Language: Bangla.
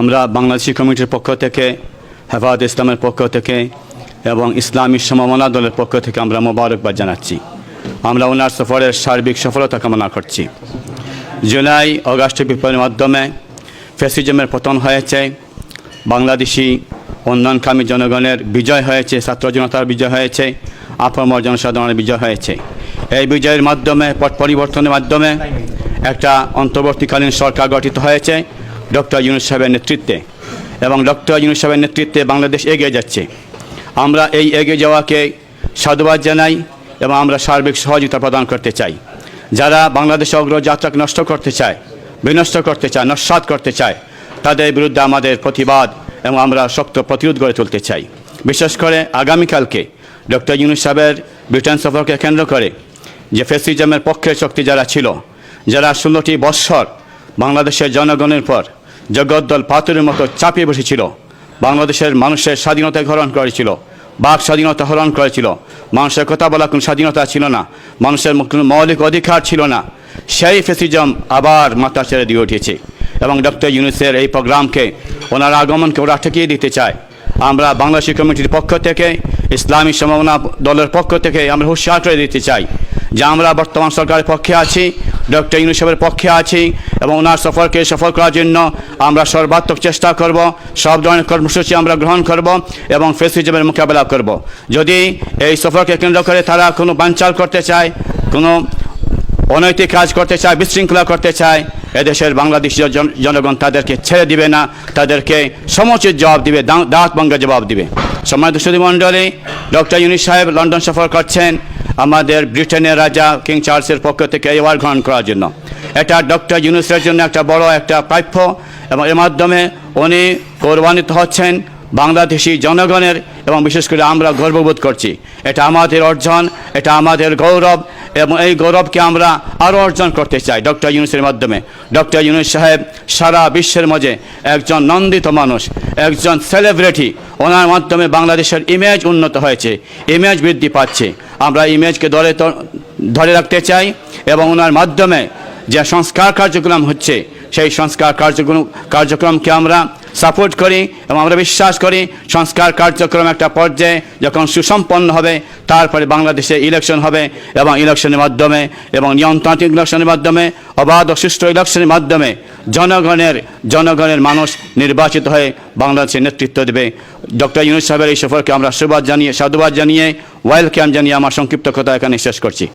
আমরা বাংলাদেশি কমিটির পক্ষ থেকে, হেফাজত ইসলামের পক্ষ থেকে এবং ইসলামী সমমনা দলের পক্ষ থেকে আমরা মোবারকবাদ জানাচ্ছি। আমরা ওনার সফরের সার্বিক সফলতা কামনা করছি। জুলাই, অগাস্ট বিপ্লবের মাধ্যমে ফ্যাসিজমের পতন হয়েছে। বাংলাদেশি উন্নয়নকামী জনগণের বিজয় হয়েছে, ছাত্র জনতার বিজয় হয়েছে, আপামর জনসাধারণের বিজয় হয়েছে। এই বিজয়ের মাধ্যমে, পট পরিবর্তনের মাধ্যমে একটা অন্তর্বর্তীকালীন সরকার গঠিত হয়েছে। ডক্টর ইউনুস সাহেবের নেতৃত্বে এবং ডক্টর ইউনুস সাহেবের নেতৃত্বে বাংলাদেশ এগিয়ে যাচ্ছে। আমরা এই এগিয়ে যাওয়াকে সাধুবাদ জানাই এবং আমরা সার্বিক সহযোগিতা প্রদান করতে চাই। যারা বাংলাদেশ অগ্রযাত্রাকে নষ্ট করতে চায়, বিনষ্ট করতে চায়, নস্বাত করতে চায়, তাদের বিরুদ্ধে আমাদের প্রতিবাদ এবং আমরা শক্ত প্রতিরোধ গড়ে তুলতে চাই। বিশেষ করে আগামীকালকে ডক্টর ইউনুস সাহেবের ব্রিটেন সফরকে কেন্দ্র করে যে ফেসিজমের পক্ষের শক্তি যারা ছিল, যারা ষোলোটি বৎসর বাংলাদেশের জনগণের পর জগদ্দল পাথরের মতো চাপিয়ে বসেছিল। বাংলাদেশের মানুষের স্বাধীনতা হরণ করেছিল। বাক স্বাধীনতা হরণ করেছিল। মানুষের কথা বলা কোনো স্বাধীনতা ছিল না। মানুষের কোনো মৌলিক অধিকার ছিল না। সেই ফেসিজম আবার মাথা ছেড়ে দিয়ে উঠেছে এবং ডক্টর ইউনুসের এই প্রোগ্রামকে ওনার আগমনকে ওরা ঠেকিয়ে দিতে চায়। আমরা বাংলাদেশি কমিটির পক্ষ থেকে, ইসলামী সম্ভাবনা দলের পক্ষ থেকে আমরা হুঁশিয়ার করে দিতে চাই। যে আমরা বর্তমান সরকারের পক্ষে আছি, ডক্টর ইউনুসেফের পক্ষে আছি এবং ওনার সফরকে সফল করার জন্য আমরা সর্বাত্মক চেষ্টা করব, সব ধরনের কর্মসূচি আমরা গ্রহণ করব এবং ফেসিজমের মোকাবেলা করব। যদি এই সফরকে কেন্দ্র করে তারা কোনো বাঞ্চাল করতে চায়, কোনো অনৈতিক কাজ করতে চায়, বিশৃঙ্খলা করতে চায়, এদেশের বাংলাদেশি জন- জনগণ তাদেরকে ছেড়ে দিবে না, তাদেরকে সমুচিত জবাব দিবে, দাঁত ভঙ্গা জবাব দিবে। সম্মানিত সুদী মণ্ডলী ডক্টর ইউনিস সাহেব লন্ডন সফর করছেন আমাদের ব্রিটেনের রাজা কিং চার্লসের পক্ষ থেকে অ্যাওয়ার্ড গ্রহণ করার জন্য। এটা ডক্টর ইউনুসের জন্য একটা বড় একটা প্রাপ্য এবং এর মাধ্যমে উনি গৌরবান্বিত হচ্ছেন বাংলাদেশি জনগণের এবং বিশেষ করে আমরা গর্ববোধ করছি। এটা আমাদের অর্জন, এটা আমাদের গৌরব এবং এই গৌরবকে আমরা আরও অর্জন করতে চাই ডক্টর ইউনুসের মাধ্যমে। ডক্টর ইউনুস সাহেব সারা বিশ্বের মাঝে একজন নন্দিত মানুষ, একজন সেলিব্রিটি ওনার মাধ্যমে বাংলাদেশের ইমেজ উন্নত হয়েছে ইমেজ বৃদ্ধি পাচ্ছে। আমরা ইমেজকে ধরে ধরে রাখতে চাই এবং ওনার মাধ্যমে যে সংস্কার কার্যক্রম হচ্ছে, সেই সংস্কার কার্যক্রম, কার্যক্রমকে আমরা সাপোর্ট করি এবং আমরা বিশ্বাস করি সংস্কার কার্যক্রম একটা পর্যায়ে যখন সুসম্পন্ন হবে, তারপরে বাংলাদেশে ইলেকশন হবে এবং ইলেকশনের মাধ্যমে এবং নিয়ন্ত্রণাত্মক ইলেকশনের মাধ্যমে, অবাধ ও সুষ্ঠু ইলেকশনের মাধ্যমে জনগণের জনগণের মানুষ নির্বাচিত হয়ে বাংলাদেশের নেতৃত্ব দেবে। ডক্টর ইউনুস সাহেবের এই সফরকে আমরা সুবাদ জানিয়ে, সাধুবাদ জানিয়ে ওয়েলকাম জানিয়ে আমার সংক্ষিপ্ত কথা এখানে শেষ করছি।